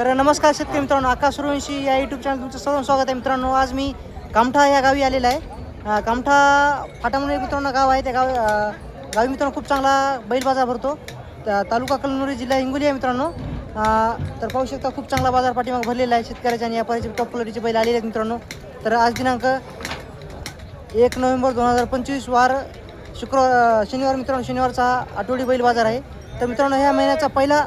तर नमस्कार शेतकरी मित्रांनो आकाश सुरवंशी या यूट्यूब चॅनल तुमचं सर्व स्वागत आहे. मित्रांनो आज मी कामठा या गावी आलेला आहे. कामठा फाटामुळे मित्रांनो गाव आहे. त्या गाव गावी मित्रांनो खूप चांगला बैल बाजार भरतो. तालुका कलमुरी जिल्हा हिंगोली आहे मित्रांनो. तर पाहू शकता खूप चांगला बाजार पाठीमाग भरलेला आहे. शेतकऱ्याच्या आणि व्यापाऱ्याचे टॉप क्वालिटीचे बैल आलेले आहेत मित्रांनो. तर आज दिनांक एक नोव्हेंबर दोन हजार पंचवीस वार शुक्रवार शनिवार मित्रांनो शनिवारचा आठवडी बैल बाजार आहे. तर मित्रांनो ह्या महिन्याचा पहिला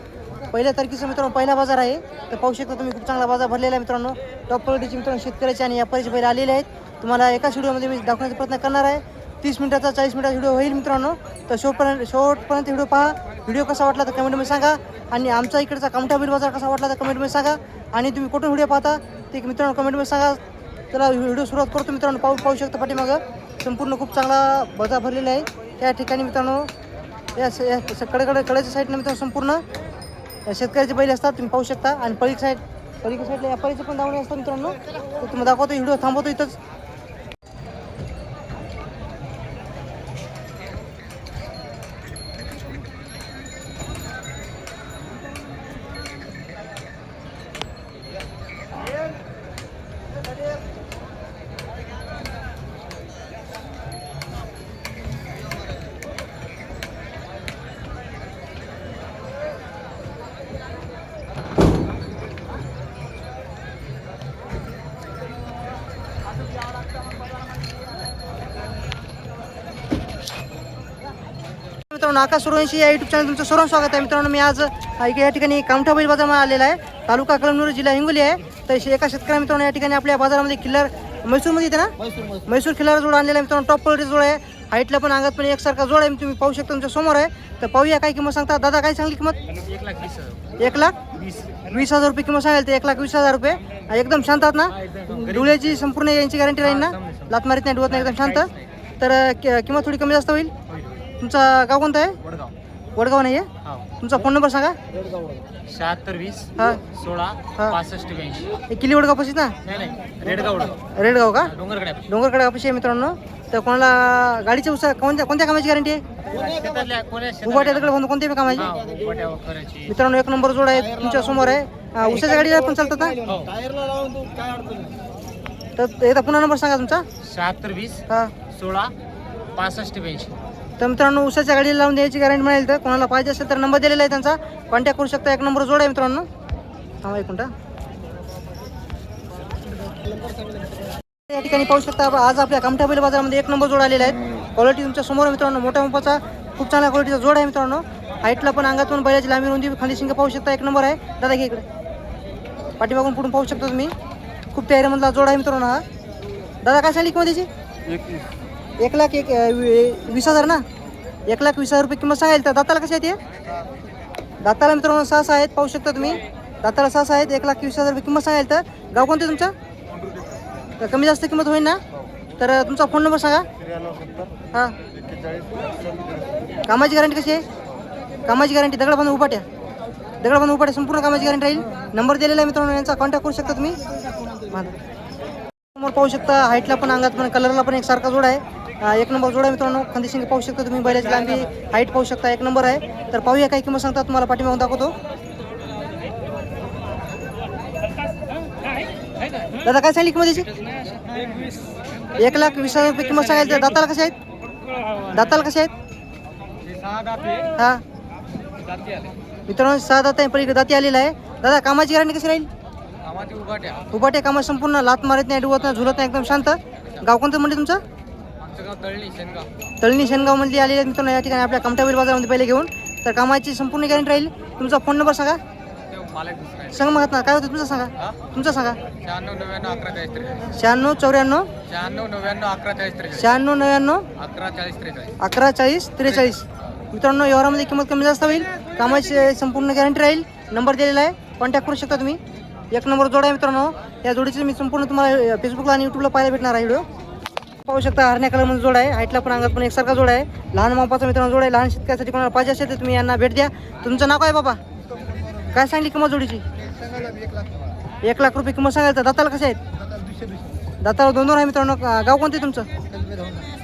पहिल्या तारखेचा मित्रांनो पहिला बाजार आहे. तर पाहू शकता तुम्ही खूप चांगला बाजार भरलेला आहे मित्रांनो. टॉप क्वालिटीचे मित्रांनो शेतकऱ्याचे आणि व्यापारीचे बैल आलेले आहेत. तुम्हाला एकाच व्हिडिओमध्ये मी दाखवण्याचा प्रयत्न करणार आहे. तीस मिनिटाचा चाळीस मिनिटाचा व्हिडिओ होईल मित्रांनो. तर शेवटपर्यंत शेवटपर्यंत व्हिडिओ पहा. व्हिडिओ कसा वाटला तर कमेंटमध्ये सांगा. आणि आमचा इकडचा कमठा बिल बाजार कसा वाटला तर कमेंटमध्ये सांगा. आणि तुम्ही कुठून व्हिडिओ पाहता ते मित्रांनो कमेंटमध्ये सांगा. त्याला व्हिडिओ सुरुवात करतो मित्रांनो. पाहू पाहू शकता पाठीमागं. संपूर्ण खूप चांगला बाजार भरलेला आहे. त्या ठिकाणी मित्रांनो या स- या कडेच्या साईडनं मित्रांनो संपूर्ण शेतकऱ्याचे बैल असतात तुम्ही पाहू शकता. आणि पळीक साईड पळीक साईडला व्यापारीचे पण दावणे असतात मित्रांनो. तर तुम्ही दाखवतो व्हिडिओ थांबवतो इथंच. मित्रांनो आकाश सुरवंशी या युट्यूब चॅनल तुमचं सर्व स्वागत आहे. मित्रांनो मी आज या ठिकाणी कामठा बैल बाजारामध्ये आलेला आहे. तालुका कळमनुरी जिल्हा हिंगोली आहे. तर एका शेतकऱ्या मित्रांनो या ठिकाणी आपल्या बाजारामध्ये किल्लार म्हैसूरमध्ये येते ना? म्हैसूर खिल्लार जोड आणलेला आहे मित्रांनो टॉप क्वालिटी जोड आहे. हाईटला पण अंगात पण एकसारखा जोड आहे. तुम्ही पाहू शकता तुमच्यासमोर आहे. तर पाहूया काय किंमत सांगता दादा काय सांगली किंमत? एक लाख वीस हजार. रुपये किंमत सांगाल तर एक लाख वीस हजार रुपये. एकदम शांत आहात ना? डोळ्याची संपूर्ण यांची गॅरंटी राहील ना? लात मारीत नाही डुवत नाही एकदम शांत. तर किंमत थोडी कमी जास्त होईल? तुमचा गाव कोणतं आहे? वडगाव. वडगाव नाही आहे हा. तुमचा फोन नंबर सांगा. शहात्तर वीस हा. सोळा हा. पासष्ट ब्याऐंशी. हे किल्ली वडगाव पाशीच ना? नाही नाही. रेडगाव वडगाव. रेडगाव का? डोंगरकडे. डोंगरकडे ऑफिस आहे मित्रांनो. तर कोणाला गाडीच्या उसा कोणत्या कोणत्या कामाची गॅरंटी आहे? शेतातल्या कोण्या उभाट्या दगड कोणत्या कोणत्या कामाची? हा उभाट्या मित्रांनो एक नंबर जोड आहे तुमच्यासमोर आहे. अं, उसाच्या गाडीला पण चालतात ना? हो. तर एकदा पुन्हा नंबर सांगा तुमचा. शहात्तर वीस हा. सोळा पासष्ट ब्याऐंशी. तर मित्रांनो उसाच्या गाडीला लावून द्यायची गॅरंटी मिळेल तर. कोणाला पाहिजे असेल तर नंबर दिलेला आहे त्यांचा. कॉन्टॅक्ट करू शकता. एक नंबर जोड आहे मित्रांनो. हा एक मिनटा. या ठिकाणी पाहू शकता आज आपल्या कामठा बैल बाजारामध्ये एक नंबर जोड आलेला आहे. क्वालिटी तुमच्यासमोर मित्रांनो. मोठ्या मोपाचा खूप चांगल्या क्वालिटीचा जोड आहे मित्रांनो. हाईटला पण अंगात पण बैलाची लांबी रुंदी खाली शिंग पाहू शकता. एक नंबर आहे. दादा घे इकडे. पाठीमागून पुढून पाहू शकता तुम्ही. खूप तयारीमधला जोड आहे मित्रांनो हा. दादा काय सांगली किंमत त्याची? एक लाख एक वी- वीस हजार ना? एक लाख वीस हजार रुपये किंमत सांगायला तर दाताला कशी आहे ते दाताला मित्रांनो सहा सहा आहेत पाहू शकता तुम्ही. दाताला सहा आहेत एक लाख वीस हजार रुपये किंमत सांगायला तर. गाव कोणते तुमचं? तर कमी जास्त किंमत होईल ना? तर तुमचा फोन नंबर सांगा. हां. कामाची गॅरंटी कशी आहे? कामाची गॅरंटी दगड बांधून उपाट्या दगड बांधून उपाट्या संपूर्ण कामाची गॅरंटी राहील. नंबर दिलेला आहे मित्रांनो यांचा कॉन्टॅक्ट करू शकता तुम्ही. समोर पाहू शकता हाईटला पण अंगात पण कलरला पण एक सारखा जोड आहे. एक नंबर जोड मित्रांनो. खांदेशिंग पाहू शकता तुम्ही बैलाची लांबी हाईट पाहू शकता एक नंबर आहे. तर पाहूया काय किंमत सांगता तुम्हाला पाठीमागून दाखवतो. दादा काय सांगली किंमत एक लाख वीस हजार रुपये किंमत सांगायची दाताला कसे आहेत? दाताला कसे आहेत? हा. मित्रांनो सहा दात आहे पलीकडे दाती आलेला आहे. दादा कामाची गॅरंटी कशी राहील? उभाट्या उभाटे कामा संपूर्ण लात मारत नाही डुवत नाही झुलत नाही एकदम शांत. गाव कोणतं म्हणजे तुमचं? तळणी शेनगावमध्ये आलेले आहेत मित्रांनो या ठिकाणी आपल्या कमटावीर बाजारामध्ये पहिले घेऊन. तर कामाची संपूर्ण गॅरंटी राहील. तुमचा फोन नंबर सांगा. सांगा मग ना काय होतं तुमचं सांगा. तुमचा सांगा. शहाण्णव नव्याण्णव अकरा चाळीस त्रेचाळीस. शहाण्णव चौऱ्याण्णव. शहाण्णव नव्याण्णव अकरा चाळीस त्रेचाळीस. शहाण्णव नव्याण्णव. अकरा चाळीस त्रेचाळीस. अकरा चाळीस त्रेचाळीस. मित्रांनो व्यवहारामध्ये किंमत कमी जास्त होईल. कामाची संपूर्ण गॅरंटी राहील. नंबर दिलेला आहे. कॉन्टॅक्ट करू शकता तुम्ही. एक नंबर जोड आहे मित्रांनो. या जोडीचे मी संपूर्ण तुम्हाला फेसबुकला आणि यूट्यूबला पाहायला भेटणार आहे व्हिडिओ. पाहू शकता हरण्या कलरमध्ये जोड आहे. हाईटला पण अंगात पण एकसारखा जोड आहे. लहान मापाचा मित्रांनो जोड आहे. लहान शेतकऱ्यासाठी कोणाला पाहिजे असेल तर तुम्ही यांना भेट द्या. तुमचं नाव काय बाबा? काय सांगली किंमत जोडीची? एक लाख रुपये किंमत सांगायचं. दाताला कसे आहेत? दाताला दोन दोन आहे मित्रांनो. गाव कोणते तुमचं?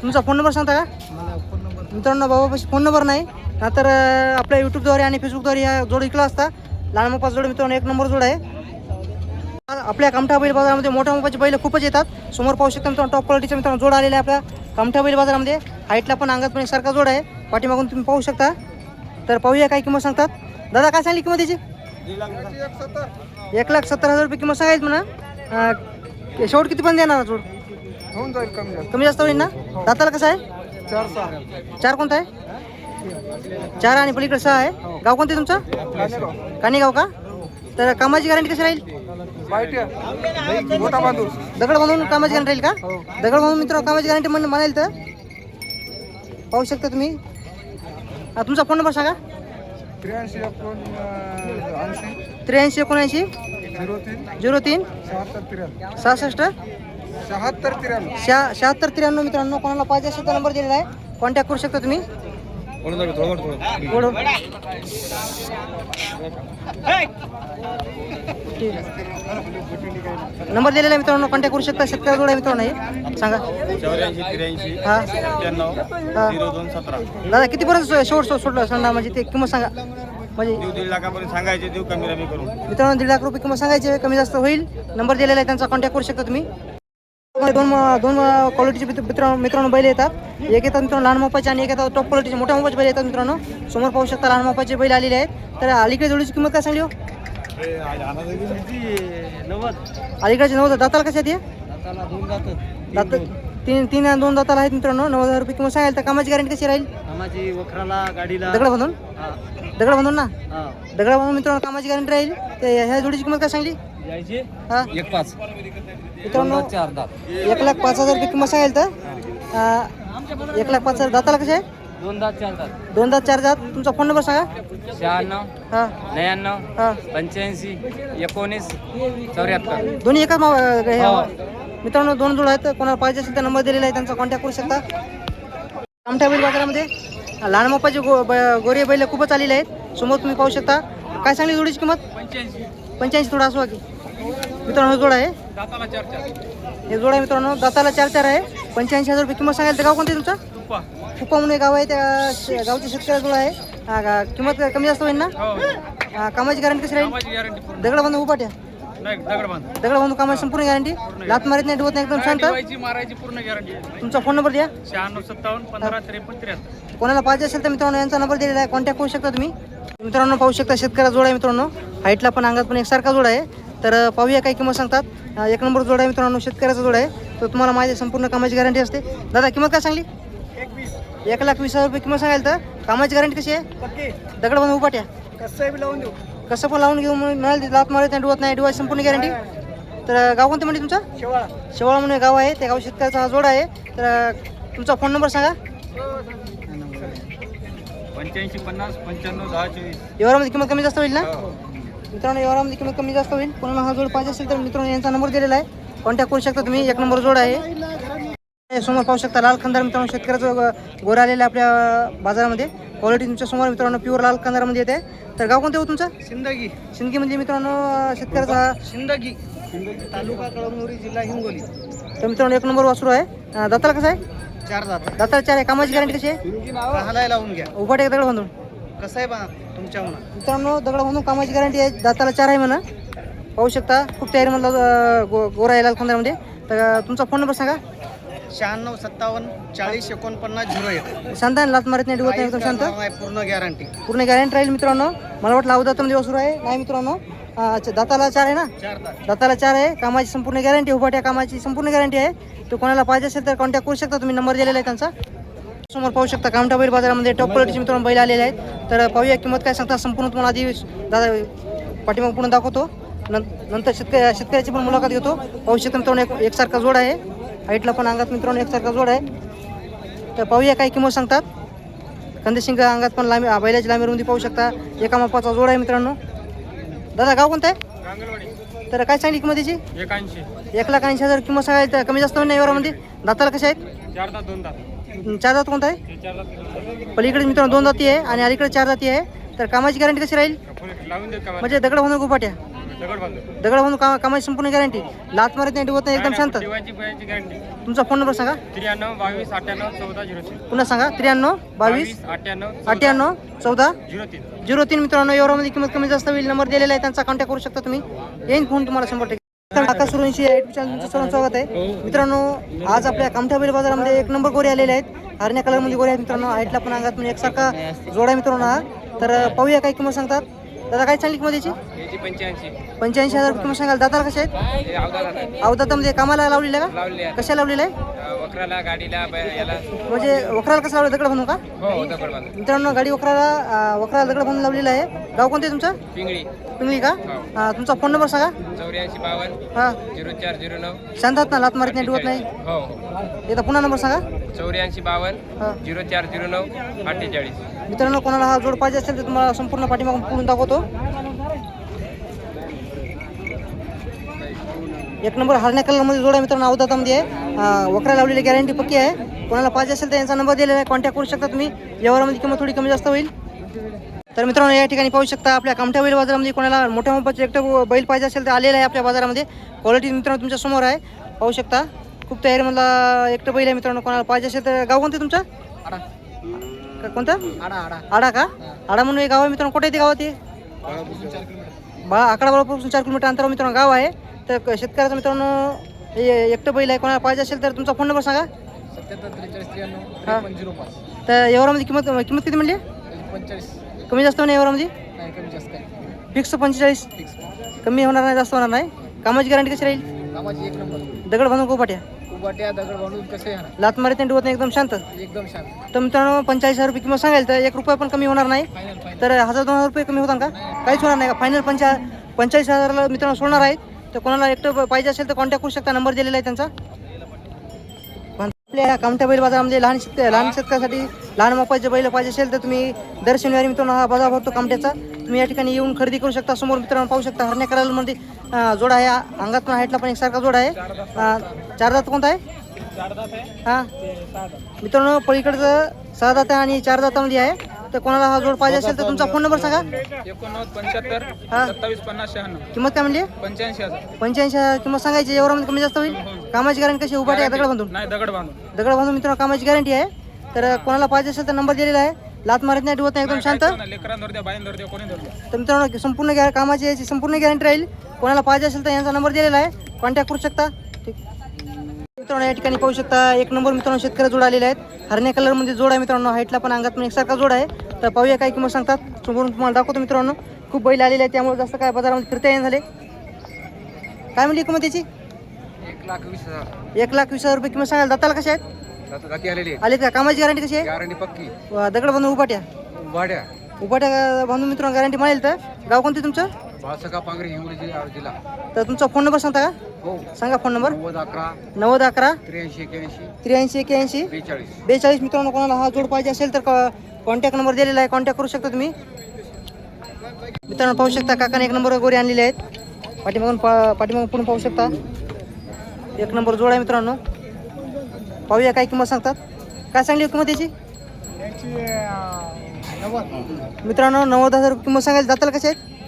तुमचा फोन नंबर सांगता का? मित्रांनो बाबापाशी फोन नंबर नाही. तर आपल्या यूट्यूबद्वारे आणि फेसबुकद्वारे या जोड विकला असता. लहान मापाचा जोड मित्रांनो. एक नंबर जोड आहे. आपल्या कामठा बैल बाजारामध्ये मोठ्या मोठ्याचे बैल खूपच येतात. समोर पाहू शकता मित्रांनो टॉप क्वालिटीचा मित्रांनो जोड आलेला आहे आपल्या कामठा बैल बाजारामध्ये. हाईटला पण अंगात पण सारखा जोड आहे. पाठीमागून तुम्ही पाहू शकता. तर पाहूया काय किंमत सांगतात. दादा काय सांगली किंमत त्याची एक लाख सत्तर हजार रुपये किंमत सांगायची म्हणा. शेवट किती पण देणार जोड? होऊन जाईल कमी जास्त. कमी जास्त होईल ना? दाताला कसं आहे? चार सहा. चार कोणता आहे? चार आणि पलीकडे सहा आहे. गाव कोणते तुमचं? कानेगाव का? तर कामाची गॅरंटी कशी राहील? मोठा बांधून दगड बांधून कामाची गॅरंटी राहील का? हो. दगड बांधून मित्र कामाची गॅरंटी म्हण म्हणाल तर? पाहू शकता तुम्ही. तुमचा फोन नंबर सांगा. त्र्याऐंशी एकोण ऐंशी त्र्याऐंशी एकोणऐंशी झिरो तीन झिरो तीन सहासष्ट शहात्तर त्र्याण्णव. शहा शहात्तर त्र्याण्णव मित्रांनो कोणाला पाहिजे असेल तर नंबर दिलेला आहे. कॉन्टॅक्ट करू शकता तुम्ही. आहे. नंबर दिलेला आहे मित्रांनो कॉन्टॅक्ट करू शकता शेतकरी जोड आहे मित्रांनो हे सांगा चौऱ्याऐंशी त्र्याऐंशी हा सत्त्याण्णव हा. झिरो दोन सतरा दादा कितीपर्यंत शेवट सोड सोडलं सांगा म्हणजे ते किंमत सांगा म्हणजे दीड लाखापर्यंत सांगायचे देऊ कमी रमी करून मित्रांनो दीड लाख रुपये किंमत सांगायचे कमी जास्त होईल नंबर दिलेला आहे त्यांचा कॉन्टॅक्ट करू शकता तुम्ही दोन दोन क्वालिटीचे मित्र मित्रांनो बैल येतात. एक येतात मित्रांनो लहान मोपाचे आणि एक येतात टॉप क्वालिटीचे मोठ्या मोपाचे बैल येतात मित्रांनो. समोर पाहू शकता लहान मोपाचे बैल आलेले आहेत. तर अलीकडे जोडीची किंमत काय सांगली हो? अलीकडचे नव्वद दाताला कशा दात तीन तीन आणि दोन दाताला आहेत मित्रांनो. नऊ हजार रुपये किंमत सांगाल तर कामाची गॅरंटी कशी राहील? कामाची वखराला गाडीला. दगड बांधून? दगड बांधून ना? दगड बांधून मित्रांनो कामाची गॅरंटी राहील. ते ह्या जोडीची किंमत काय सांगली? एक पाच. मित्रांनो चार दात एक लाख पाच हजार रुपये किंमत सांगेल तर? अं, एक लाख पाच हजार दाताला कसे? आहे दोन दात चार दात. दोन दात चार दात. तुमचा फोन नंबर सांगा. शहाण्णव हा. नव्याण्णव हा. पंच्याऐंशी एकोणीस चौऱ्याहत्तर. दोन्ही एकाच माव- हे- हो. मित्रांनो दोन जोड आहेत. कोणाला पाहिजे असेल तर नंबर दिलेला आहे त्यांचा कॉन्टॅक्ट करू शकता. आमठ्या बैल बाजारामध्ये लहान मोपाचे गो ब- गोरे बैल खूपच आलेले आहेत. समोर तुम्ही पाहू शकता. काय सांगली जोडीची किंमत? पंच्याऐंशी. पंच्याऐंशी थोडा असो की मित्रांनो जोड आहे. हे जोड आहे मित्रांनो दाताला चार चार आहे. पंच्याऐंशी हजार रुपये किंमत सांगायला तर गाव कोणते तुमचं? कुपा म्हणून गाव आहे त्या श- गावच्या शेतकऱ्याजवळ आहे. हा, गा- किंमत कमी जास्त होईल ना? हो. हा, कामाची गॅरंटी कशी राहील? कामाची गॅरंटी पूर्ण. दगड बांधून उपाट्या नाही दगड बांध. दगड बांधून कामाची संपूर्ण गॅरंटी लात मारीत नाही डुबत नाही एकदम शांत. ठेवायची मारायची पूर्ण गॅरंटी तुमचा फोन नंबर द्या. शहाण्णव सत्तावन्न पंधरा त्रेपन्न त्र्याहत्तर. कोणाला पाहिजे असेल तर मित्रांनो यांचा नंबर दिलेला आहे. कॉन्टॅक्ट करू शकता तुम्ही. मित्रांनो पाहू शकता शेतकऱ्या जोड आहे मित्रांनो. हाईटला पण अंगात पण एकसारखा जोड आहे. तर पाहूया काय किंमत सांगतात. एक नंबर जोड आहे मित्रांनो शेतकऱ्याचा जोड आहे. तर तुम्हाला माझी संपूर्ण कामाची गॅरंटी असते. दादा किंमत काय सांगली? एक लाख वीस हजार रुपये किंमत सांगाल तर कामाची गॅरंटी कशी आहे? दगड बांधून उपाट्या कसं लावून देऊ? कसं पण लावून घेऊ म्हणून मिळाल लात मारत नाही डुवत नाही डुवायची संपूर्ण गॅरंटी. तर गाव कोणतं म्हणजे तुमचं? शेवाळा. शेवाळा म्हणून एक गाव आहे त्या गाव शेतकऱ्याचा हा जोड आहे. तर तुमचा फोन नंबर सांगा. पंच्याऐंशी पन्नास पंच्याण्णव दहा चोवीस. व्यवहारामध्ये किंमत कमी जास्त होईल ना? मित्रांनो व्यवहारामध्ये किंमत कमी जास्त होईल. कोणाला हा जोड पाहिजे असेल तर मित्रांनो यांचा नंबर दिलेला आहे. कॉन्टॅक्ट करू शकता तुम्ही. एक नंबर जोड आहे. हे समोर पाहू शकता लाल खंदार मित्रांनो शेतकऱ्याचं गोरा आलेलं आपल्या बाजारामध्ये. क्वालिटी तुमच्यासमोर मित्रांनो प्युअर लाल खंदारामध्ये येते. तर गाव कोणतं हो तुमचं? सिंदगी सिंदगी म्हणजे मित्रांनो शेतकऱ्याचा सिंदगी तालुका कळमनुरी जिल्हा हिंगोली. तर मित्रांनो एक नंबर वासरू आहे. दाताला कसं आहे? चार जात दाताला चार आहे. कामाची गॅरंटी कशी आहे? लावून घ्या. उभाटे दगड बांधून. कसं आहे बा तुमच्या म्हणा मित्रांनो दगड बांधून कामाची गॅरंटी आहे. दाताला चार आहे म्हणा. पाहू शकता खूप तयारी म्हणलं गो गोरा आहे लाल तर तुमचा फोन नंबर सांगा. शहाण्णव सत्तावन्न चाळीस एकोणपन्नास झिरो एक. शांत आहे लात मारत नाही डुबत नाही एकदम शांत. पूर्ण गॅरंटी पूर्ण गॅरंटी राहील मित्रांनो. मला वाटलं अवधातमध्ये वसूर आहे. नाही मित्रांनो अं, अच्छा दाताला चार आहे ना? चार दाताला चार आहे. कामाची संपूर्ण गॅरंटी उभाट्या कामाची संपूर्ण गॅरंटी आहे. तो कोणाला पाहिजे असेल तर कॉन्टॅक्ट करू शकता. तुम्ही नंबर दिलेला आहे त्यांचा. समोर पाहू शकता कामठा बैल बाजारामध्ये टॉप क्वालिटीचे मित्रांनो बैल आलेले आहेत. तर पाहूया किंमत काय सांगता संपूर्ण तुम्हाला आधी दादा पाठीमाग पूर्ण दाखवतो. नंतर शेतकरी शेतकऱ्याची पण मुलाखत घेतो. पाहू शकता मित्रांनो एक एकसारखा जोड आहे. हाईटला पण अंगात मित्रांनो एकसारखा जोड आहे. तर पाहूया काय किंमत सांगतात. कंदेशिंग अंगात पण लांबी बैलाची लांबी रुंदी पाहू शकता. एका मापाचा जोड आहे मित्रांनो. दादा गाव कोणतं आहे? तर काय सांगली किंमत त्याची एक लाख ऐंशी हजार किंमत सांगायला तर कमी जास्त नाही व्यवहारामध्ये? दाताला कशा आहेत? चार दात दोन दात. चार जात कोणता आहे? पलीकडे मित्रांनो दोन जाती आहे आणि अलीकडे चार जाती आहे. तर कामाची गॅरंटी कशी राहील? म्हणजे दगड बांधून गुपाट्या. दगड बांधतो का कामाची संपूर्ण गॅरंटी लात मारत नाही डुबत नाही एकदम शांत. तुमचा फोन नंबर सांगा. त्र्याण्णव बावीस अठ्ठ्याण्णव चौदा झिरो तीन पुन्हा सांगा. त्र्याण्णव बावीस अठ्ठ्याण्णव अठ्ठ्याण्णव चौदा झिरो तीन. झिरो तीन मित्रांनो एवढ्यामध्ये किंमत कमी जास्त होईल. नंबर दिलेला आहे त्यांचा कॉन्टॅक्ट करू शकता तुम्ही. येईन फोन तुम्हाला शंभर टक्के तर आकाश सुरवंशी या युट्यूब चॅनल तुमचं सर्वांचं स्वागत आहे. मित्रांनो आज आपल्या कामठा बैल बाजारामध्ये एक नंबर गोरे आलेले आहेत. हरण्या कलरमध्ये गोरे आहेत मित्रांनो हाईटला पण अंगात म्हणजे एकसारखा जोडा मित्रांनो हा. तर पाहूया काय किंमत सांगतात. दादा काय चालली किंमत याची? पंच्याऐंशी हजार रुपये किंमत सांगाल. दाताला कशा आहेत? अवघात अवदातामध्ये कामाला लावलेलं आहे लावले का कशा लावलेलं आहे? गाडीला म्हणजे वखराला कसं लावलं? दगड म्हणून का? हो मित्रांनो गाडी वखराला वखराला दगड म्हणून लावलेलं आहे. गाव कोणतं तुमचं? पिंगळी पिंगली का? अं, तुमचा फोन नंबर सांगा. चौऱ्याऐंशी बावन्न हां. झिरो चार झिरो नऊ. शांत आहात ना लात मारीत नाही डुवत नाही? हो हो. एकदा पुन्हा नंबर सांगा. चौऱ्याऐंशी बावन्न हां. झिरो चार झिरो नऊ अठ्ठेचाळीस. मित्रांनो कोणाला हा जोड पाहिजे असेल तर तुम्हाला संपूर्ण पाठीमागून पुढून दाखवतो. एक नंबर हरण्या कलरमध्ये जोड आहे मित्रांनो अवधातामध्ये आहे. अं, वखरा लावलेली गॅरंटी पक्की आहे. कोणाला पाहिजे असेल तर यांचा नंबर दिलेला आहे. कॉन्टॅक्ट करू शकता तुम्ही. व्यवहारामध्ये किंमत थोडी कमी जास्त होईल. तर मित्रांनो या ठिकाणी पाहू शकता आपल्या कामठ्या बैल बाजारामध्ये कोणाला मोठ्या मोठ्याचे एकटं बैल पाहिजे असेल तर आलेलं आहे आपल्या बाजारामध्ये. क्वालिटी मित्रांनो तुमच्यासमोर आहे. पाहू शकता खूप तयारीमधला एकटं बैल आहे मित्रांनो. कोणाला पाहिजे असेल तर गाव कोणतं तुमचं? कोणतं? आडा का? आडा म्हणून एक गाव आहे मित्रांनो. कुठे येते गावात ते? बा आकडा बरोबर चार किलोमीटर अंतरावर मित्रांनो गाव आहे. तर शेतकऱ्याचं मित्रांनो हे एकटं बैल आहे. कोणाला पाहिजे असेल तर तुमचा फोन नंबर सांगा. तर व्यवहारामध्ये किंमत किंमत किती म्हणली? कमी जास्त नाही कमी जास्त काय फिक्स पंचेचाळीस? फिक्स कमी होणार नाही जास्त होणार नाही. कामाची गॅरंटी कशी राहील? कामाची एक नंबर. दगड बांधून गोपाट्या उभाट्या? दगड बांधून कसे आहे लात नाही डुवत नाही एकदम शांत. एकदम शांत. तर मित्रांनो पंचाळीस हजार रुपये किंमत सांगाल तर एक रुपया पण कमी होणार नाही. फायनल फायनल तर हजार दोन हजार रुपये कमी होतात का? काहीच होणार नाही का? फायनल पंचा पंचाळीस हजारला मित्रांनो सोडणार आहेत. तर कोणाला एकटं पाहिजे असेल तर कॉन्टॅक्ट करू शकता नंबर दिलेला आहे त्यांचा. आपल्या कामठ्या बैल बाजारामध्ये लहान शेतकरी लहान शेतकऱ्यासाठी लहान मापाचे बैल पाहिजे असेल तर तुम्ही दर शनिवारी मित्रांनो हा बाजार भरतो कामठ्याचा. तुम्ही या ठिकाणी येऊन खरेदी करू शकता. समोर मित्रांनो पाहू शकता हरण्या करायला अं, जोड आहे. अंगात पण हाईटला पण एकसारखा जोड आहे. चार दात कोणता आहे? हां. मित्रांनो पलीकडचं सहा दात आणि चार दातामध्ये आहे. तर कोणाला हा जोड पाहिजे असेल तर तुमचा फोन नंबर सांगा. एकोणनव्वद पंच्याहत्तर हा. सत्तावीस पन्नास शहाण्णव. किंमत काय म्हणली? पंच्याऐंशी हजार. पंच्याऐंशी हजार किंमत सांगायची एवढं कमी जास्त होईल? कामाची गॅरंटी कशी उभा दगड बांधून नाही दगड बांधून दगड बांधून मित्रांनो कामाची गॅरंटी आहे. तर कोणाला पाहिजे असेल तर नंबर दिलेला आहे. लात मारत नाही डुवत नाही एकदम शांत. लेकरांवर द्या बाईंवर द्या कोणी तर मित्रांनो संपूर्ण गॅर कामाची याची संपूर्ण गॅरंटी राहील. कोणाला पाहिजे असेल तर यांचा नंबर दिलेला आहे. कॉन्टॅक्ट करू शकता. ठीक. मित्रांनो या ठिकाणी पाहू शकता एक नंबर मित्रांनो शेतकरी जोड आलेले आहेत. हरण्या कलरमध्ये जोड आहे मित्रांनो हाईटला पण अंगात पण एकसारखा जोड आहे. तर पाहूया काय किंमत सांगतात. समोरून तुम्हाला दाखवतो मित्रांनो. खूप बैल आलेले आहेत त्यामुळे जास्त काय बाजारामध्ये फिरता येईन झाले. काय म्हणली किंमत त्याची एक लाख वीस हजार. एक लाख वीस हजार रुपये किंमत सांगाल दाताला कशा आहेत? आलेत का? कामाची गॅरंटी कशी आहे? पक्की. दगड बांधून उपाट्या. उभाट्या उपाट्या बांधून मित्रांनो गॅरंटी मिळेल तर? गाव कोणते तुमचं? पांगरी जिल्हा तर तुमचा फोन नंबर सांगता का? सांगा फोन नंबर नव्वद अकरा. नव्वद अकरा. त्र्याऐंशी एक्याऐंशी त्र्याऐंशी एक्याऐंशी बेचाळीस. बेचाळीस मित्रांनो कोणाला हा जोड पाहिजे असेल तर कॉन्टॅक्ट नंबर दिलेला आहे. कॉन्टॅक्ट करू शकता तुम्ही. मित्रांनो पाहू शकता काकाने एक नंबर गोरे आणलेले आहेत. पाठीमागून पा पाठीमागून पुढून पाहू शकता. एक नंबर जोड आहे मित्रांनो. पाहूया काय किंमत सांगतात. काय सांगली हो किंमत याची? मित्रांनो नव्वद हजार किंमत सांगायला जाताल कसे आहेत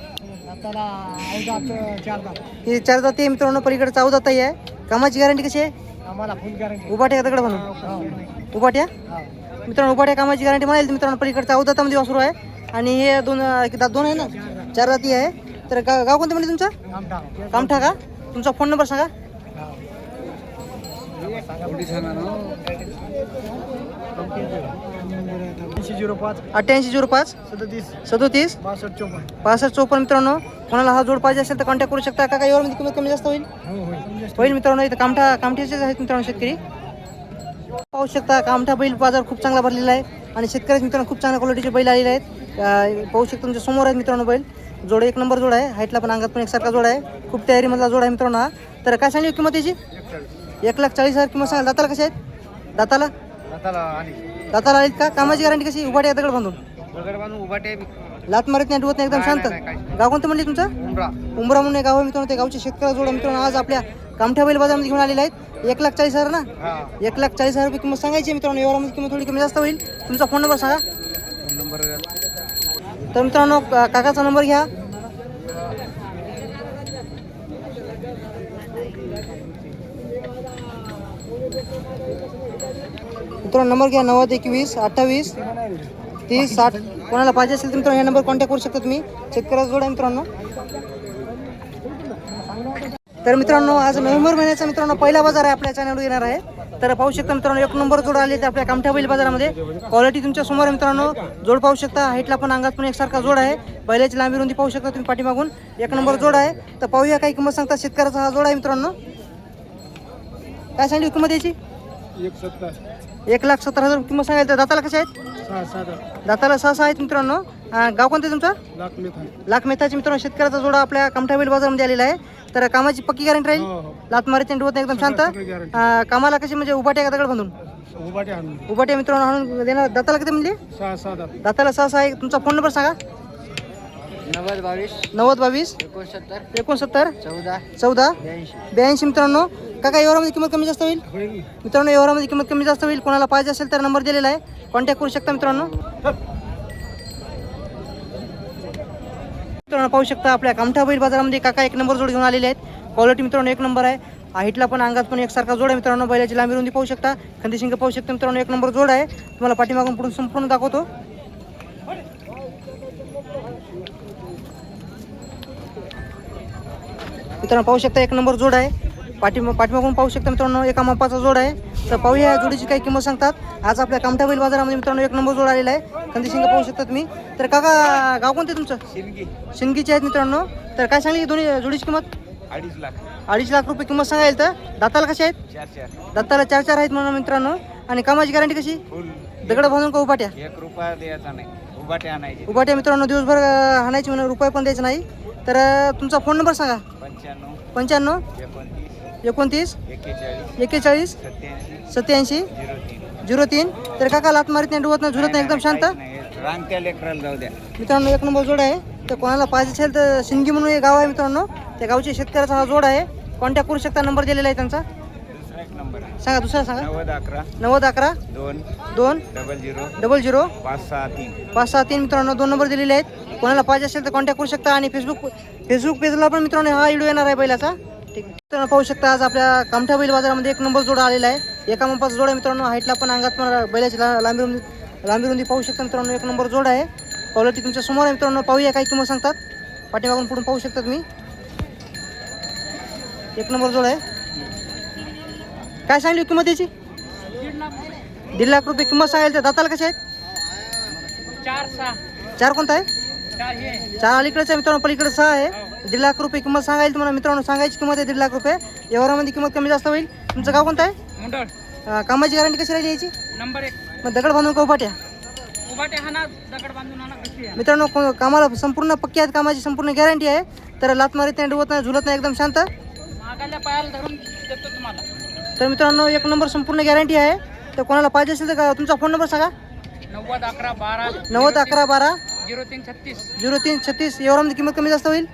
हे चार जाती आहे मित्रांनो पलीकडे चौदा ताई आहे. कामाची गॅरंटी कशी आहे? आम्हाला फुल गॅरंटी उभाट्या दगड म्हणून. उभाट्या मित्रांनो उभाट्या कामाची गॅरंटी मिळेल मित्रांनो पलीकडे चौदा तामध्ये वासरू आहे. आणि हे दोन दोन आहे ना? चार जाती आहे. तर गा गाव कोणतं म्हणजे तुमचं? कामठा. का? तुमचा फोन नंबर सांगा. ऐंशी झिरो पाच. अठ्ठ्याऐंशी झिरो पाच? सदतीस. सदोतीस? बासष्ट चौपन्न. पासष्ट चौपन्न मित्रांनो कोणाला हा जोड पाहिजे असेल तर कॉन्टॅक्ट करू शकता. का काही मध्ये किंमत कमी जास्त होईल? हो होईल. होईल मित्रांनो इथं कामठा कामठ्याचेच आहेत मित्रांनो शेतकरी. पाहू शकता कामठा बैल बाजार खूप चांगला भरलेला आहे. आणि शेतकरी मित्रांनो खूप चांगल्या क्वालिटीचे बैल आलेले आहेत. पाहू शकता तुमच्यासमोर आहेत मित्रांनो बैल. जोड एक नंबर जोड आहे. हाईटला पण अंगात पण एकसारखा जोड आहे. खूप तयारीमधला जोड आहे मित्रांनो हा. तर काय सांगली किंमत याची? एक लाख चाळीस हजार किंमत सांगा दाताला कशा आहेत? दाताला? दाताला आली. दाताला आहेत का? कामाची गॅरंटी कशी? दगड बांधून. दगड बांधून उभाटे लात मारत नाही डुवत नाही एकदम शांत. गाव कोणतं म्हणले तुमचं? उमरा. उमरा म्हणून गाव आहे मित्रांनो ते गावचे शेतकरी जोड मित्रांनो आज आपल्या कामठ्या बैल बाजारामध्ये घेऊन आलेले आहेत. एक लाख चाळीस हजार ना? एक लाख चाळीस हजार रुपये किंमत सांगायची आहे मित्रांनो व्यवहारामध्ये किंमत थोडी कमी जास्त होईल. तुमचा फोन नंबर सांगा. नंबर तर मित्रांनो काकाचा नंबर घ्या. मित्रांनो नंबर घ्या नव्वद एकवीस अठ्ठावीस तीस साठ. कोणाला पाहिजे असेल तर मित्रांनो ह्या नंबर कॉन्टॅक्ट करू शकता तुम्ही. शेतकऱ्याचा जोड आहे मित्रांनो. तर मित्रांनो आज नोव्हेंबर महिन्याचा मित्रांनो पहिला बाजार आहे आपल्या चॅनलवर येणार आहे. तर पाहू शकता मित्रांनो एक नंबर जोड आले तर आपल्या कामठ्या बैल बाजारामध्ये. क्वालिटी तुमच्यासमोर आहे मित्रांनो. जोड पाहू शकता हाईटला पण अंगात पण एकसारखा जोड आहे. बैलाची लांबी रुंदी पाहू शकता तुम्ही पाठीमागून. एक नंबर जोड आहे. तर पाहूया काही किंमत सांगता शेतकऱ्याचा हा जोड आहे मित्रांनो. काय सांगली किंमत याची? एक सत्तर एक लाख सत्तर हजार किंमत सांगायला तर दाताला कशा आहेत? सहा सात दाताला सहा सहा आहेत मित्रांनो. अं, गाव कोणतं आहे तुमचं? लाख लाख मेथाची मित्रांनो शेतकऱ्याचा जोडा आपल्या कामठा बैल बाजारामध्ये आलेला आहे. तर कामाची पक्की गॅरंटी राहील? हो. लात मारी त्यांनी होत नाही एकदम शांत? अं, कामाला कशी म्हणजे उभाट्या का दगड बांधून? उभाटे उभाट्या मित्रांनो आणून देणार. दाताला किती म्हणले? सहा सात दाताला सहा सहा आहे. तुमचा फोन नंबर सांगा. नव्वद बावीस नव्वद बावीस एकोणसत्तर एकोणसत्तर चौदा चौदा ब्याऐंशी. ब्याऐंशी मित्रांनो. काका व्यवहारामध्ये किंमत कमी जास्त होईल? मित्रांनो व्यवहारामध्ये किंमत कमी जास्त होईल? कोणाला पाहिजे असेल तर नंबर दिलेला आहे. कॉन्टॅक्ट करू शकता मित्रांनो. मित्रांनो पाहू शकता आपल्या कामठा बैल बाजारामध्ये काका एक नंबर जोड घेऊन आलेले आहेत. क्वालिटी मित्रांनो एक नंबर आहे. हाईटला पण अंगात पण एकसारखा जोड आहे मित्रांनो. बैलाची लांबी रुंदी पाहू शकता. खंदी शिंग पाहू शकता मित्रांनो एक नंबर जोड आहे. तुम्हाला पाठीमागून पुढून संपूर्ण दाखवतो. मित्रांनो पाहू शकता एक नंबर जोड आहे. पाठी पाठीमागून पाहू शकता मित्रांनो एका मापाचा जोड आहे. तर पाहूया या जोडीची काही किंमत सांगतात. आज आपल्या कामठा बैल बाजारामध्ये मित्रांनो एक नंबर जोड आलेला आहे. कंदिशिंग पाहू शकता तुम्ही. तर काका गाव कोणते तुमचं? शिंदगी शिंदगीचे आहेत मित्रांनो. तर काय सांगली दोन्ही जोडीची किंमत? अडीच लाख. अडीच लाख रुपये किंमत सांगायला तर. दाताला कशी आहेत? चार चार. दाताला चार चार आहेत म्हणून मित्रांनो. आणि कामाची गॅरंटी कशी? दगड बांधून का उपाट्या? एक रुपया द्यायचा नाही. उभाटे आणायचे. उपाट्या मित्रांनो दिवसभर अं, हाणायची म्हणून रुपये पण द्यायचे नाही. तर तुमचा फोन नंबर सांगा. पंच्याण्णव पंच्याण्णव एकोणतीस एकोणतीस एक्केचाळीस एक्केचाळीस सत्याऐंशी सत्याऐंशी झिरो तीन. झिरो तीन. तर काका लात मारित नाही डुवत नाही झुरत नाही एकदम शांत रांगत्या लेकराला जाऊ द्या. मित्रांनो एक नंबर जोड आहे. तर कोणाला पाहिजे असेल तर सिंगी म्हणून एक गाव आहे मित्रांनो. त्या गावच्या शेतकऱ्याचा हा जोड आहे. कॉन्टॅक्ट करू शकता नंबर दिलेला आहे त्यांचा. दुसरा एक नंबर आहे. सांगा दुसरा सांगा. नव्वद अकरा नव्वद अकरा दोन दोन डबल झिरो डबल झिरो पाच सहा तीन. पाच सहा तीन मित्रांनो दोन नंबर दिलेले आहेत. कोणाला पाहिजे असेल तर कॉन्टॅक्ट करू शकता. आणि फेसबुक फेसबुक पेजला पण मित्रांनो हा व्हिडिओ येणार आहे बैलाचा. ठीक आहे. मित्रांनो पाहू शकता आज आपल्या कामठा बैल बाजारामध्ये एक नंबर जोडा आलेला आहे. एका मापाचा जोड आहे मित्रांनो. हाईटला पण अंगात पण बैलाची लांबी रुंदी लांबी रुंदी पाहू शकता मित्रांनो. एक नंबर जोड आहे. क्वालिटी तुमच्यासमोर आहे मित्रांनो. पाहूया काय किंमत सांगतात. पाठीमागून पुढून पाहू शकता तुम्ही. एक नंबर जोड आहे. काय सांगली किंमत याची? दीड लाख रुपये किंमत सांगायला तर दाताला कशा आहेत? चार कोणता आहे? चार अलीकडचं आहे मित्रांनो पलीकडे सहा आहे. दीड लाख रुपये किंमत सांगायला तुम्हाला मित्रांनो सांगायची किंमत आहे दीड लाख रुपये. व्यवहारामध्ये किंमत कमी जास्त होईल. तुमचं गाव कोणतं आहे? मुंडळ. कामाची गॅरंटी कशी राहिली याची? नंबर एक. मग दगड बांधून का उभाट्या? मित्रांनो कामाला संपूर्ण पक्की आहेत कामाची संपूर्ण गॅरंटी आहे. तर लात मारीत नाही डुवत नाही झुलत नाही एकदम शांत. तर मित्रांनो एक नंबर संपूर्ण गॅरंटी आहे. तर कोणाला पाहिजे असेल तर तुमचा फोन नंबर सांगा. नव्वद अकरा बारा नव्वद अकरा बारा झिरो तीन छत्तीस. झिरो तीन छत्तीस एवढ्यामध्ये किंमत कमी जास्त होईल?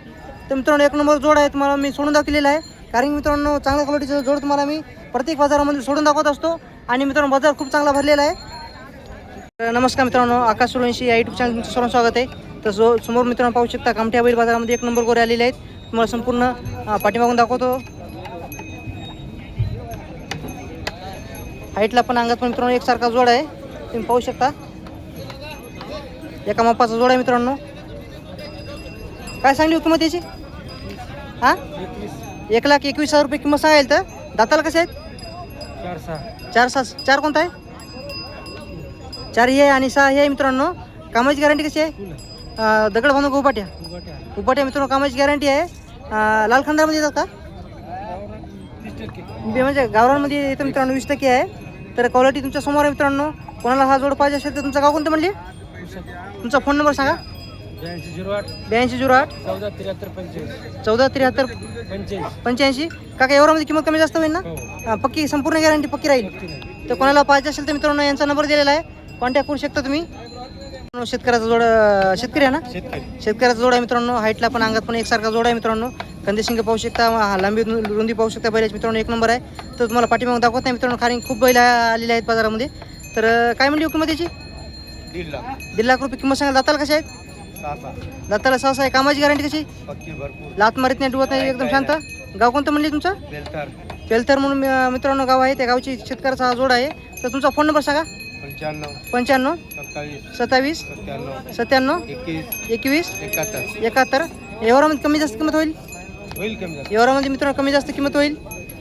तर मित्रांनो एक नंबर जोड आहे तुम्हाला मी सोडून दाखवलेला आहे. कारण मित्रांनो चांगल्या क्वालिटीचा जोड तुम्हाला मी प्रत्येक बाजारामध्ये सोडून दाखवत असतो. आणि मित्रांनो बाजार खूप चांगला भरलेला आहे. नमस्कार मित्रांनो आकाश सुरवंशी या यूट्यूब चॅनल तुमचं स्वागत आहे. तर जो समोर मित्रांनो पाहू शकता कामठ्या बैल बाजारामध्ये एक नंबर गोरे आलेले आहेत. तुम्हाला संपूर्ण पाठीमागून दाखवतो. हाईटला पण अंगात पण मित्रांनो एकसारखा जोड आहे. तुम्ही पाहू शकता. एका मापाचा जोड आहे मित्रांनो. काय सांगली किंमत याची? हां? एक लाख एकवीस हजार रुपये किंमत सांगायला तर. दाताला कसे आहेत? चार सहा. चार सहा चार कोणता आहे? चार हे आहे आणि सहा हे आहे मित्रांनो. कामाची गॅरंटी कशी आहे? दगड बांधून उपाट्या? उपाट्या. मित्रांनो कामाची गॅरंटी आहे. लाल खंडामध्ये येतात का? म्हणजे गावरांमध्ये येतं मित्रांनो वीस टक्के आहे. तर क्वालिटी तुमच्यासमोर आहे मित्रांनो. कोणाला हा जोड पाहिजे असेल तर तुमचं गाव कोणतं म्हणले? तुमचा फोन नंबर सांगा. ब्याऐंशी झिरो आठ. ब्याऐंशी झिरो आठ. चौदा त्र्याहत्तर पंचेचाळीस. चौदा त्र्याहत्तर पंच्याऐंशी पंच्याऐंशी काका एवढ्यामध्ये किंमत कमी जास्त होईल ना? हो. पक्की संपूर्ण गॅरंटी पक्की राहील. तर कोणाला पाहिजे असेल तर मित्रांनो यांचा नंबर दिलेला आहे. कॉन्टॅक्ट करू शकता तुम्ही. मित्रांनो, शेतकऱ्याचा जोड अं, शेतकरी आहे ना? शेतकरी. शेतकऱ्याचा जोड आहे मित्रांनो. हाईटला पण अंगात पण एकसारखा जोड आहे मित्रांनो. कंदिशिंग पाहू शकता हा लांबी रु- रुंदी पाहू शकता बैलाची. मित्रांनो एक नंबर आहे. तर तुम्हाला पाठीमागून दाखवत नाही मित्रांनो कारण खूप बैल आलेले आहेत बाजारामध्ये. तर अं, काय म्हणली हो किंमत याची? दीड लाख. दीड लाख रुपये किंमत सांगा दाताला कशी आहेत? सहा सहा दाताला सहा सहा आहे. कामाची गॅरंटी कशी? पक्की भरपूर. लात मारीत नाही डुवत नाही एकदम शांत? गाव कोणतं म्हणले तुमचं? बेलतर पेलथर म्हणून अं, मित्रांनो गाव आहे त्या गावची शेतकऱ्याचा हा जोड आहे. तर तुमचा फोन नंबर सांगा. पंच्याण्णव. पंच्याण्णव. सत्तावीस. सत्तावीस. सत्त्याण्णव. सत्त्याण्णव. एकवीस. एकवीस. एकाहत्तर. एकाहत्तर. एवढ्यामध्ये कमी जास्त किंमत होईल? होईल कमी जास्त. व्यवहारामध्ये मित्रांनो कमी जास्त किंमत होईल?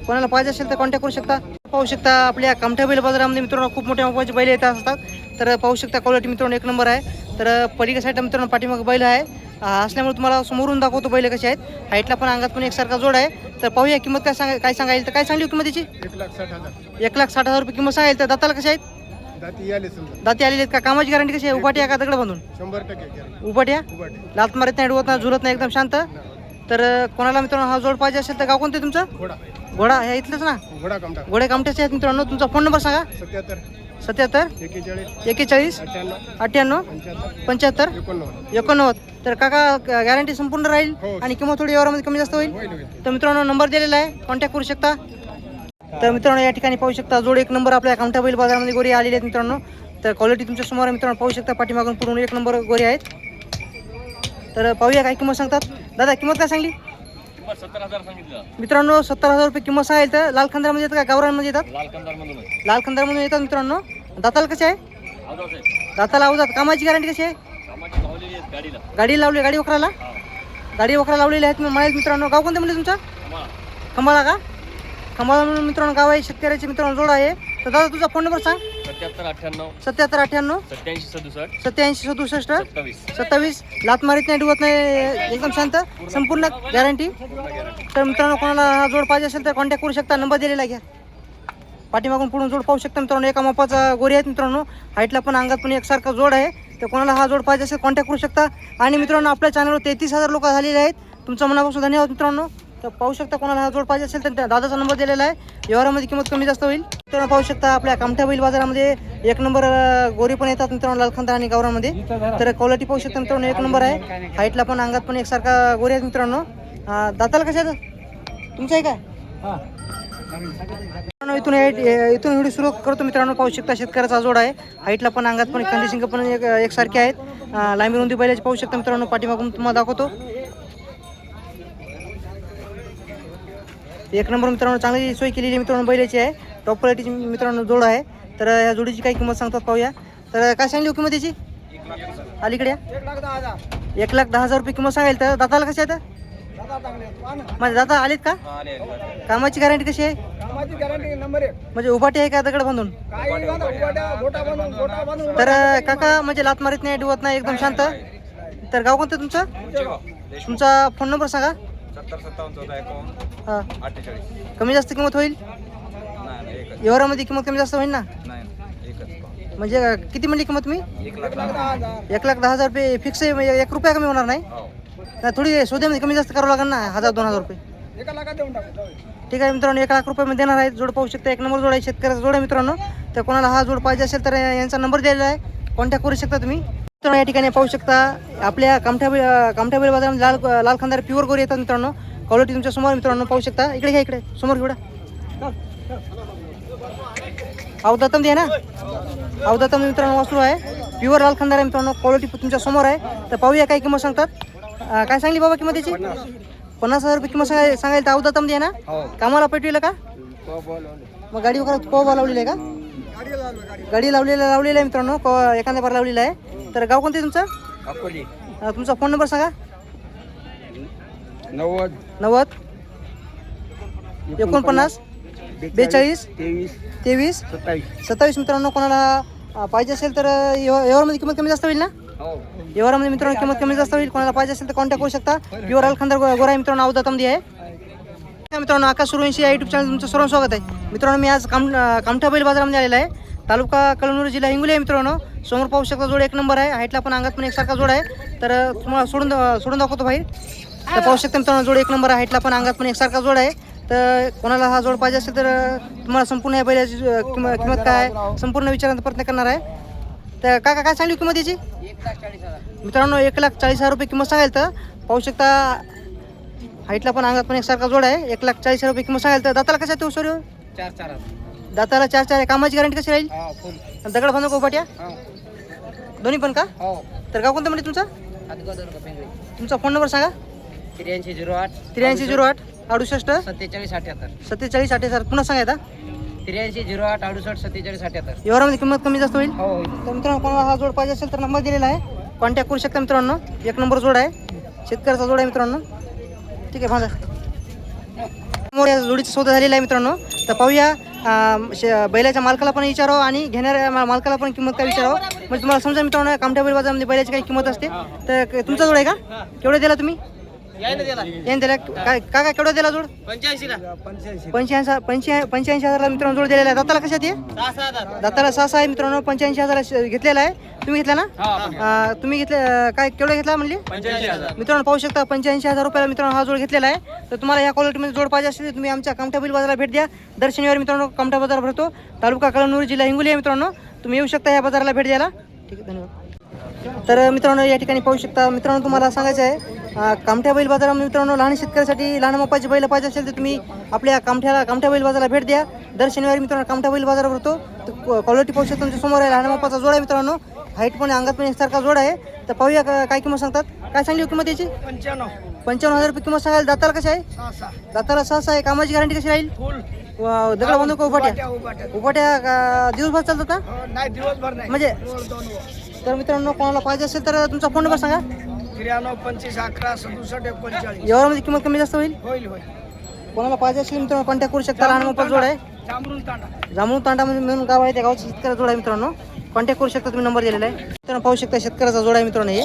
कोणाला पाहिजे असेल तर कॉन्टॅक्ट करू शकता. पाहू शकता आपल्या कामठ्या बैल बाजारामध्ये मित्रांनो खूप मोठ्या मापाचे बैल येत असतात. तर पाहू शकता क्वालिटी मित्रांनो एक नंबर आहे. तर पलीकडे साईडला मित्रांनो पाठीमाग बैल आहे. असल्यामुळे तुम्हाला समोरून दाखवतो बैल कसे आहेत. हाईटला पण अंगात पण एकसारखा जोड आहे. तर पाहूया किंमत काय सांगा काय सांगायला तर काय सांगली किंमत त्याची एक लाख साठ हजार. एक लाख साठ हजार रुपये किंमत सांगायला तर दाताला कसे आहेत? दाती आलेले आहेत का? कामाची गॅरंटी कशी आहे? उपाटी आहे का दगड बांधून? शंभर टक्के उपाट्या? लात मारत नाही डुवत नाही झुलत नाही एकदम शांत. तर कोणाला मित्रांनो हा जोड पाहिजे असेल तर गाव कोणतं तुमचं? घोडा. घोडा हे इथलंच ना? घोडा घोडे कामट्याचे आहेत मित्रांनो तुमचा फोन नंबर सांगा. सत्याहत्तर. सत्याहत्तर? एकेचाळीस. अठ्ठ्याण्णव. पंच्याहत्तर. एकोणनव्वद. तर काका गॅरंटी संपूर्ण राहील हो. आणि किंमत थोडी व्यवहारामध्ये कमी जास्त होईल? तर मित्रांनो नंबर दिलेला आहे. कॉन्टॅक्ट करू शकता. तर मित्रांनो या ठिकाणी पाहू शकता जोड एक नंबर आपल्या कामठा बैल बाजारामध्ये गोरी आलेली आहेत मित्रांनो. तर क्वालिटी तुमच्यासमोर मित्रांनो पाहू शकता. पाठीमागून पुढून एक नंबर गोरी आहेत. तर पाहूया काय किंमत सांगतात. दादा किंमत काय सांगली? मित्रांनो सत्तर हजार रुपये किंमत सांगायला तर लाल खंदारमध्ये येतात का? गावरांमध्ये येतात? लाल खंदारमधून येतात मित्रांनो. दाताला कसे आहे? दाताला अवजात कामाची गॅरंटी कशी आहे? गाडी लावली गाडी वखराला? गाडी वखरा लावलेली आहेत म्हणाले मित्रांनो. गाव कोणतं म्हणजे तुमचं? खंबाळा. का? खंबाळा म्हणून मित्रांनो गाव आहे शेतकऱ्याचे मित्रांनो जोड आहे. तर दादा तुझा फोन नंबर सांग. सत्याहत्तर अठ्ठ्याण्णव. सत्याहत्तर अठ्ठ्याण्णव? सत्याऐंशी सदुसष्ट. सत्याऐंशी सदुसष्ट? सत्तावीस. सत्तावीस. लात मारीत नाही डुवत नाही एकदम शांत? संपूर्ण गॅरंटी तर मित्रांनो कोणाला हा जोड पाहिजे असेल तर कॉन्टॅक्ट करू शकता. नंबर दिलेला घ्या. पाठीमागून पुढून जोड पाहू शकता मित्रांनो. एका मापाचा गोरी आहेत मित्रांनो. हाईटला पण अंगात पण एकसारखा जोड आहे. तर कोणाला हा जोड पाहिजे असेल कॉन्टॅक्ट करू शकता. आणि मित्रांनो आपल्या चॅनलवर तेहतीस हजार लोक झालेले आहेत. तुमचं मनापासून धन्यवाद मित्रांनो. तर पाहू शकता कोणाला हा जोड पाहिजे असेल तर दादाचा नंबर दिलेला आहे. व्यवहारामध्ये किंमत कमी जास्त होईल. तर पाहू शकता आपल्या कामठ्या बैल बाजारामध्ये एक नंबर गोरी पण येतात मित्रांनो लालखंदा आणि गावरामध्ये. तर क्वालिटी पाहू शकता मित्रांनो एक नंबर आहे. हाईटला पण अंगात पण एकसारखा गोरी आहेत मित्रांनो. दाताला कशा तुमचं आहे काय मित्रांनो इथून इथून व्हिडिओ सुरू करतो मित्रांनो. पाहू शकता शेतकऱ्याचा जोड आहे. हाईटला पण अंगात पण कंडिशिंग पण एक एकसारखे आहेत. लांबी रुंदी बैलाची पाहू शकता मित्रांनो. पाठीमागून तुम्हाला दाखवतो. एक नंबर मित्रांनो चांगली सोय केलेली आहे मित्रांनो बैलाची आहे. टॉप क्वालिटीची मित्रांनो जोड आहे. तर या जोडीची काही किंमत सांगतात पाहूया. तर काय सांगली हो किंमत याची? अलीकडे या. एक लाख दहा हजार. रुपये किंमत सांगेल तर दाताला कशी आहे तर माझे दादा आलेत का? कामाची गॅरंटी कशी आहे? कामाची गॅरंटी नंबर एक. म्हणजे उभाटी आहे का दगड बांधून? तर काका म्हणजे लात मारीत नाही डुवत नाही एकदम शांत. तर गाव कोणतं तुमचं? तुमचा फोन नंबर सांगा. सत्तर सत्तावन्न चौदा एकावन्न. हां. अठ्ठेचाळीस. कमी जास्त किंमत होईल? नाही एकच. व्यवहारामध्ये किंमत कमी जास्त होईल ना? नाही एकच. म्हणजे अं, किती म्हणली किंमत मी एक लाख दहा हजार. एक लाख दहा हजार रुपये फिक्स आहे म्हणजे एक रुपया कमी होणार नाही? हो. तर थोडी सोद्यामध्ये कमी जास्त करावं लागेल ना हजार दोन हजार रुपये? एका लाखात देऊन टाकू ठीक आहे मित्रांनो एक लाख रुपयामध्ये देणार आहे. जोड पाहू शकता एक नंबर जोड आहे शेतकऱ्याचा जोड आहे मित्रांनो. तर कोणाला हा जोड पाहिजे असेल तर यांचा नंबर दिलेला आहे. कॉन्टॅक्ट करू शकता तुम्ही. मित्रांनो या ठिकाणी पाहू शकता आपल्या कामठ्या बैल बाजारामध्ये लाल लाल खांदार प्युअर गोरी येतात मित्रांनो. क्वालिटी तुमच्यासमोर मित्रांनो पाहू शकता. इकडे घ्या इकडे. समोर घेऊडा अवदातम दे ना. अवदातम मित्रांनो वासरू आहे. प्युअर लाल खांदार आहे मित्रांनो क्वालिटी तुमच्यासमोर आहे. तर पाहूया काय किंमत सांगतात. काय सांगली बाबा किंमत याची पन्नास हजार रुपये किंमत सांगाय सांगायला तर अवदातम दे ना. कामाला पेटविलं का? मग गाडी वगैरे कोबा लावलेला आहे का? गाडी लावलेला लावलेला आहे मित्रांनो एखाद्या बार लावलेला आहे. तर गाव कोणते तुमचं? अकोली. अं, तुमचा फोन नंबर सांगा. नव्वद. नव्वद. एकोणपन्नास. बेचाळीस. तेवीस. तेवीस. सत्तावीस. सत्तावीस मित्रांनो कोणाला अं, पाहिजे असेल तर अं, व्यव- व्यवहारामध्ये किंमत कमी जास्त होईल ना? हो. व्यवहारामध्ये मित्रांनो किंमत कमी जास्त होईल. कोणाला पाहिजे असेल तर कॉन्टॅक्ट करू शकता. प्युअर अलखंदर गोरा आहे मित्रांनो अवदातमदी आहे. नमस्कार मित्रांनो आकाश सुरवंशी या युट्यूब चॅनल तुमचं सर्व स्वागत आहे. मित्रांनो मी आज काम कामठा बैल बाजारामध्ये आलेला आहे. तालुका कळमनुरी जिल्हा हिंगोली आहे मित्रांनो. समोर पाहू शकता जोड एक नंबर आहे. हाईटला पण अंगात पण एकसारखा जोड आहे. तर तुम्हाला सोडून दा- सोडून दाखवतो भाई. तर पाहू शकता मित्रांनो जोड एक नंबर आहे. हाईटला पण अंगात पण एकसारखा जोड आहे. तर कोणाला हा जोड पाहिजे असेल तर तुम्हाला संपूर्ण या बैलाची किंमत किंमत काय आहे? संपूर्ण विचारांचा प्रयत्न करणार आहे. तर काका काय सांगली किंमत याची? मित्रांनो एक लाख चाळीस हजार रुपये किंमत सांगाल तर पाहू शकता हाईटला पण अंगात पण एकसारखा जोड आहे. एक लाख चाळीस हजार रुपये किंमत सांगाल तर दाताला कसं आहे तो सर? चार चार दाताला चार चार आहे. कामाची गॅरंटी कशी राहील? हा फुल आणि दगड बांधू कोपाट्या हा दोन्ही पण का? हो तर गाव कोणतं म्हणजे तुमचा? तुमचा फोन नंबर सांगा. त्र्याऐंशी झिरो आठ त्र्याऐंशी झिरो आठ अडुसष्ट. सत्तेचाळीस अठ्याहत्तर. सत्तेचाळीस अठ्ठेचार पुन्हा सांगा आता त्र्याऐंशी झिरो आठ अडुसष्ट सत्तेचाळीस अठ्याहत्तर. व्यवहारामध्ये किंमत कमी जास्त होईल? हो तर मित्रांनो कोणाला हा जोड पाहिजे असेल तर नंबर दिलेला आहे. कॉन्टॅक्ट करू शकता मित्रांनो. एक नंबर जोड आहे. शेतकऱ्याचा जोड आहे मित्रांनो. ठीक आहे माझा जोडीचा सौदा झालेला आहे मित्रांनो. तर पाहूया बैलाच्या मालकाला पण विचारावं आणि घेणाऱ्या मालकाला पण किंमत काय विचारावं? म्हणजे तुम्हाला समजा मित्रांनो कामठ्या बैल बाजारामध्ये बैलाची काही किंमत असते तर तुमचा जोड आहे का? केवढं दिला तुम्ही? यायला दिला याने दिला काय काका केवढा दिला जोड? पंच्याऐंशी पंच्याऐंशी. पंच्याऐंशी हजारला मित्रांनो जोड दिलेला आहे. दाताला कशात आहे? सहा सहा हजार. सहा सहा आहे मित्रांनो. पंच्याऐंशी हजार घेतलेला आहे. तुम्ही घेतला ना? अं, तुम्ही घेतले अं, काय केवढा घेतला म्हणले? पंच्याऐंशी हजार. मित्रांनो पाहू शकता पंच्याऐंशी हजार रुपयाला मित्रांनो हा जोड घेतलेला आहे. तर तुम्हाला या क्वालिटीमध्ये जोड पाहिजे असेल तर तुम्ही आमच्या कामठा बिल बाजाराला भेट द्या. दर शनिवारी मित्रांनो कामठा बाजार भरतो. तालुका कळमनुर जिल्हा हिंगोली आहे मित्रांनो. तुम्ही येऊ शकता या बाजाराला भेट द्यायला. ठीक आहे धन्यवाद. तर मित्रांनो या ठिकाणी पाहू शकता मित्रांनो तुम्हाला सांगायचं आहे कामठ्या बैल बाजारामध्ये मित्रांनो लहान शेतकऱ्यासाठी लहान मापाची बैल पाहिजे असेल तर तुम्ही आपल्या कामठ्याला कामठ्या बैल बाजाराला भेट द्या. दर शनिवारी मित्रांनो कामठ्या बैल बाजार भरतो तर क्वालिटी पाहू शकता तुमच्यासमोर आहे. लहान मापाचा जोड आहे मित्रांनो. हाईट पण अंगात पण एकसारखा जोड आहे. तर पाहूया काय किंमत सांगतात. काय सांगली हो किंमत याची? पंच्याण्णव. पंचावन्न हजार रुपये किंमत सांगायला दाताला कशा आहे? दाताला सहा. सहा आहे. कामाची गॅरंटी कशी राहील? दगड बांधू का उभाट्या उभाट्या उभाट्या का दिवसभर चालतात ना? हो, नाही दिवसभर नाही. म्हणजे. तर मित्रांनो कोणाला पाहिजे असेल तर तुमचा फोन नंबर सांगा. त्र्याण्णव पंचवीस अकरा सदुसष्ट एकोणचाळीस. व्यवहारामध्ये किंमत कमी जास्त होईल? होईल होईल. कोणाला पाहिजे असेल मित्रांनो कॉन्टॅक्ट करू शकता. लहान मोठा जोड आहे. जांभरून तांडा. जांभूळ तांडामध्ये म्हणून गाव आहे त्या गावचा शेतकऱ्याचा जोड आहे मित्रांनो. कॉन्टॅक्ट करू शकता तुम्ही नंबर दिलेला आहे. मित्रांनो पाहू शकता शेतकऱ्याचा जोड आहे मित्रांनो हे.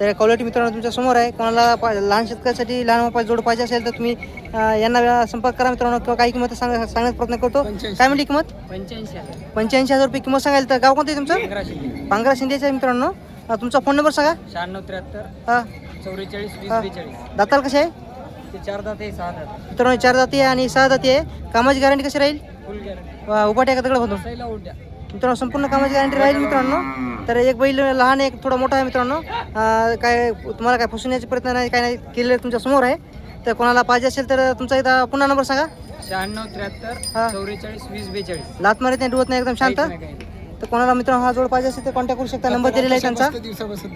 तर क्वालिटी मित्रांनो तुमच्यासमोर आहे. कोणाला पा- लहान शेतकऱ्यासाठी लहान मोठा जोड पाहिजे असेल तर तुम्ही अं, यांना संपर्क करा मित्रांनो किंवा काही किंमत सांग सांगण्याचा प्रयत्न करतो. काय म्हणली किंमत? पंच्याऐंशी पंच्याऐंशी हजार रुपये किंमत सांगायला तर गाव कोणतं आहे तुमचं? पांगरा शिंदेचं आहे मित्रांनो. अं, तुमचा फोन नंबर सांगा. शहाण्णव त्र्याहत्तर हां. चौवेचाळीस वीस हा. बेचाळीस. दाताल कसे आहे? ते चार दात आहे सहा दात. मित्रांनो चार जाती आहे आणि सहा जाती आहे. कामाची गॅरंटी कशी राहील? फुल गॅरंटी वा- उभा टाका दगड मित्रांनो संपूर्ण कामाची गॅरंटी राहील मित्रांनो. तर एक बैल लहान आहे एक थोडा मोठा आहे मित्रांनो. अं, काय तुम्हाला काय फसवण्याचे प्रयत्न नाही काय नाही केलेले तुमच्यासमोर आहे. तर कोणाला पाहिजे असेल तर तुमचा एकदा पुन्हा नंबर सांगा. शहाण्णव हा. त्र्याहत्तर चौवेचाळीस वीस बेचाळीस. लात मारत नाही डुवत नाही एकदम शांत. काहीच नाही, काही नाही. तर कोणाला मित्रांनो हा जोड पाहिजे असेल तर कॉन्टॅक्ट करू शकता. नंबर दिलेला आहे त्यांचा. दिवसापासून.